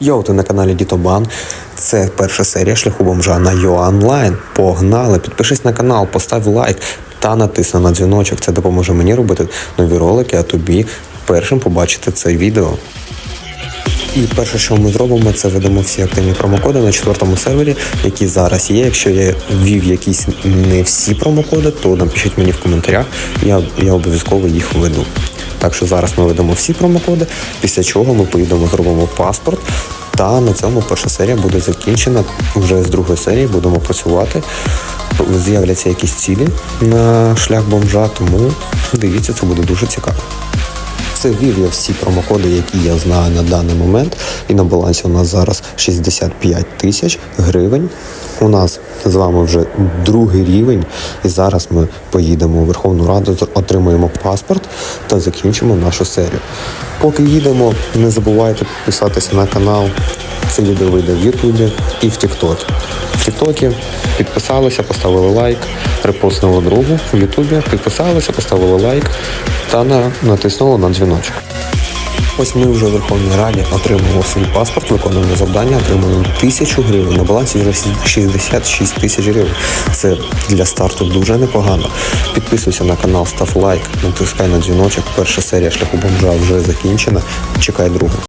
Йоу, ти на каналі Дітобан. Це перша серія шляху бомжа на Йоанлайн. Погнали! Підпишись на канал, постав лайк та натисни на дзвіночок. Це допоможе мені робити нові ролики, а тобі першим побачити це відео. І перше, що ми зробимо, це ведемо всі активні промокоди на четвертому сервері, які зараз є. Якщо я ввів якісь не всі промокоди, то напишіть мені в коментарях, я, я обов'язково їх введу. Так що зараз ми ведемо всі промокоди, після чого ми поїдемо, зробимо паспорт. Та на цьому перша серія буде закінчена. Вже з другої серії будемо працювати. З'являться якісь цілі на шлях бомжа, тому дивіться, це буде дуже цікаво. Це ввів я всі промокоди, які я знаю на даний момент. І на балансі у нас зараз 65 тисяч гривень. У нас з вами вже другий рівень. І зараз ми поїдемо у Верховну Раду, отримаємо паспорт та закінчимо нашу серію. Поки їдемо, не забувайте підписатися на канал. Це відео вийде в Ютубі і в Тіктокі. В Тіктокі підписалися, поставили лайк, репостнули другу в Ютубі, підписалися, поставили лайк та натиснула на дзвіночок. Ось ми вже в Верховній Раді отримуємо свій паспорт, виконуємо завдання, отримуємо тисячу гривень. На балансі вже 66 тисяч гривень. Це для старту дуже непогано. Підписуйся на канал, став лайк, натискай на дзвіночок. Перша серія шляху бомжа вже закінчена. Чекай другу.